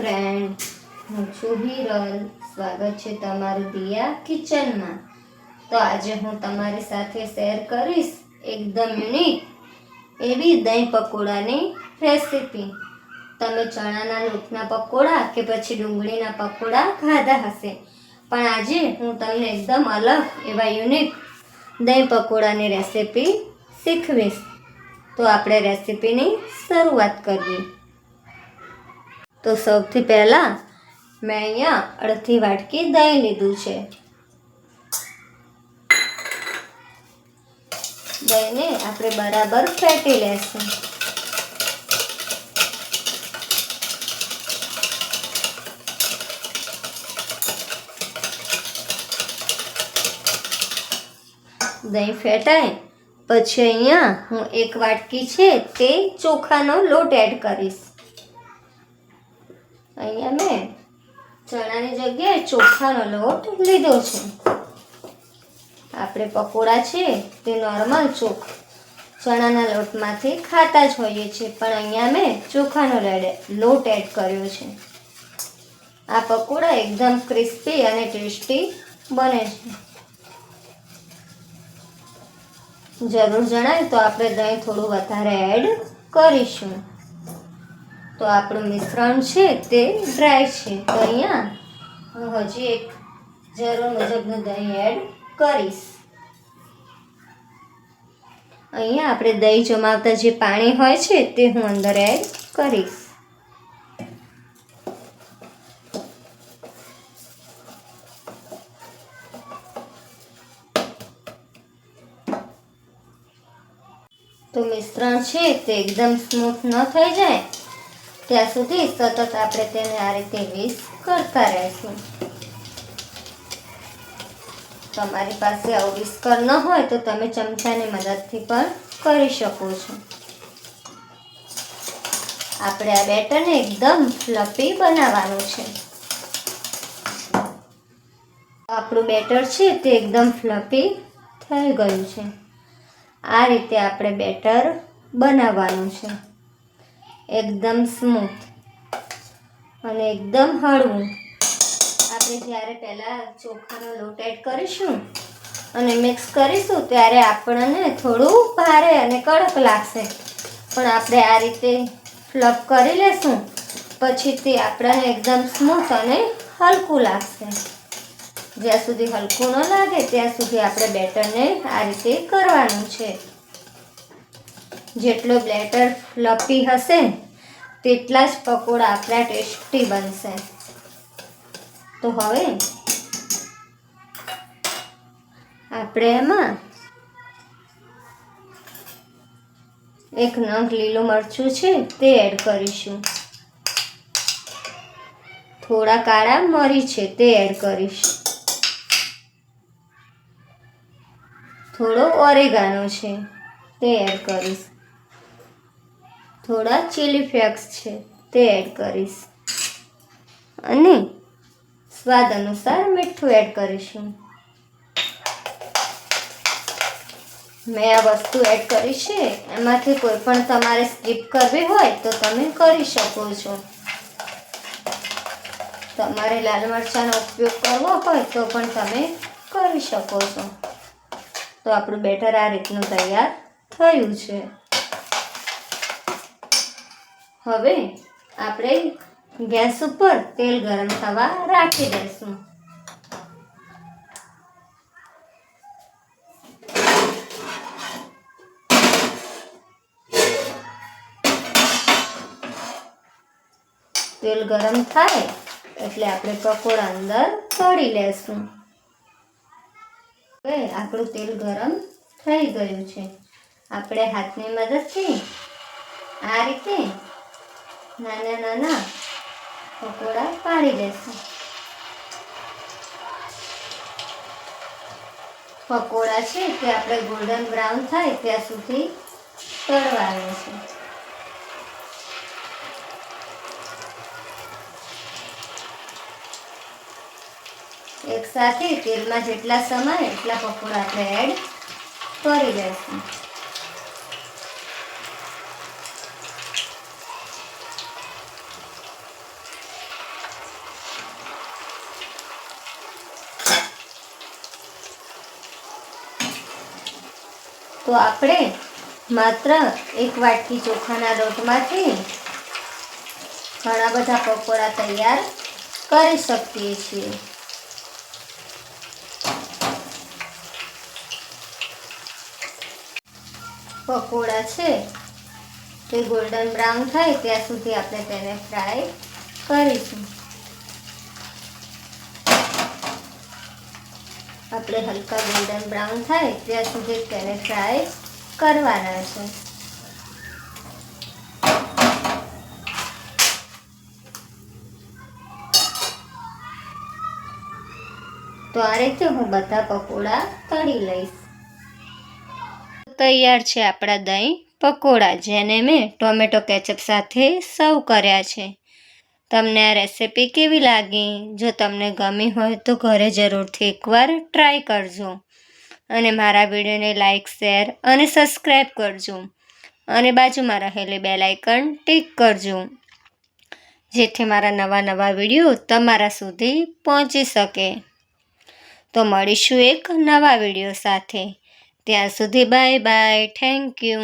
Friend હું છું હિરલ. સ્વાગત છે તમારું દિયા કિચનમાં. તો આજે હું તમારી સાથે શેર કરીશ એકદમ યુનિક એવી દહીં પકોડાની રેસીપી તમે ચણાના લોટના પકોડા કે પછી ડુંગળીના પકોડા ખાધા હશે. પણ આજે હું તમને એકદમ અલગ એવા યુનિક દહીં પકોડાની રેસીપી શીખવીશ. તો આપણે રેસીપીની શરૂઆત કરીએ. તો સૌથી પહેલાં મેં અહીંયા અડધી વાટકી દહીં લીધું છે. દહીંને આપણે બરાબર ફેટી લેશું. દહીં ફેટાય, પછી અહીંયા હું એક વાટકી છે તે ચોખાનો લોટ એડ કરીશ. અહીંયા મેં ચણાની જગ્યાએ ચોખાનો લોટ લીધો છે. આપણે પકોડા છે તે નોર્મલ ચોખ ચણાના લોટમાંથી ખાતા જ હોઈએ છીએ, પણ અહીંયા મેં ચોખાનો લોટ એડ કર્યો છે. આ પકોડા એકદમ ક્રિસ્પી અને ટેસ્ટી બને છે. જરૂર જણાય તો આપણે દહીં થોડું વધારે એડ કરીશું. તો આપણું મિશ્રણ છે તે ડ્રાય છે. તો અહીંયા હું હજી એક જરૂર મુજબનું દહીં એડ કરીશ. અહીંયા આપણે દહીં જમાવતા જે પાણી હોય છે તે હું અંદર એડ કરીશ. તો મિશ્રણ છે તે એકદમ સ્મૂથ ન થઈ જાય. ત્યાં સુધી સતત આપણે તેને આ રીતે વિસ કરતા રહીશું. તમારી પાસે આવું વિસ્કર ન હોય તો તમે ચમચાની મદદથી પણ કરી શકો છો. આપણે આ બેટરને એકદમ ફ્લફી બનાવવાનું છે. આપણું બેટર છે તે એકદમ ફ્લફી થઈ ગયું છે. આ રીતે આપણે બેટર બનાવવાનું છે. એકદમ સ્મૂથ અને એકદમ હળવું. આપણે જ્યારે પહેલાં ચોખાનો લોટ એડ કરીશું અને મિક્સ કરીશું, ત્યારે આપણને થોડું ભારે અને કડક લાગશે. પણ આપણે આ રીતે ફ્લપ કરી લેશું પછી તે આપણને એકદમ સ્મૂથ અને હલકું લાગશે. જ્યાં સુધી હલકું ન લાગે, ત્યાં સુધી આપણે બેટરને આ રીતે કરવાનું છે. જેટલો બેટર લપી હશે, તેટલા જ પકોડા આપણા ટેસ્ટી બનશે. તો હવે આપણે એમાં એક નંગ લીલું મરચું છે તે એડ કરીશું. થોડા કાળા મરી છે તે એડ કરીશ. થોડો ઓરેગાનો છે તે એડ કરીશ. થોડા ચીલી ફ્લેક્સ છે, તે એડ કરીશ. અને સ્વાદ અનુસાર મીઠું એડ કરીશું. મેં આ વસ્તુ એડ કરી છે, એમાંથી કોઈ પણ તમારે સ્કીપ કરવી હોય તો તમે કરી શકો છો. તમારે લાલ મરચાંનો ઉપયોગ કરવો હોય તો પણ તમે કરી શકો છો. તો આપણું બેટર આ રીતનું તૈયાર થયું છે. હવે આપણે ગેસ ઉપર તેલ ગરમ થવા રાખી દઈશું. તેલ ગરમ થાય એટલે આપણે પકોડા અંદર તળી લેશું. હવે આપણું તેલ ગરમ થઈ ગયું છે. આપણે હાથની મદદથી આ રીતે નાના નાના પકોડા પાડી લેશું પકોડા છે તે આપણે ગોલ્ડન બ્રાઉન થાય ત્યાં સુધી તળવાનું છે. એક સાથે તેલમાં જેટલા સમય એટલા પકોડા આપણે એડ કરી દઈશું. તો આપણે માત્ર એક વાટકી ચોખાના લોટમાંથી ઘણા બધા પકોડા તૈયાર કરી શકીએ છીએ. પકોડા છે તે ગોલ્ડન બ્રાઉન થાય ત્યાં સુધી આપણે તેને ફ્રાય કરીશું. આપણે હલકા ગોલ્ડન બ્રાઉન થાય, ત્યાં સુધી તેને ફ્રાય કરવાના છે. તો આ રીતે હું બધા પકોડા તળી લઈશ. તૈયાર છે આપણા દહીં પકોડા, જેને મેં ટોમેટો કેચઅપ સાથે સર્વ કર્યા છે. તમને આ રેસિપી કેવી લાગી? જો તમને ગમી હોય તો ઘરે જરૂરથી એકવાર ટ્રાય કરજો. અને મારા વિડીયોને લાઇક શેર અને સબસ્ક્રાઈબ કરજો. અને બાજુમાં રહેલી બેલ આઇકન ટિક કરજો. જેથી મારા નવા નવા વીડિયો તમારા સુધી પહોંચી શકે. તો મળીશું એક નવા વીડિયો સાથે. ત્યાં સુધી બાય બાય થેન્ક યુ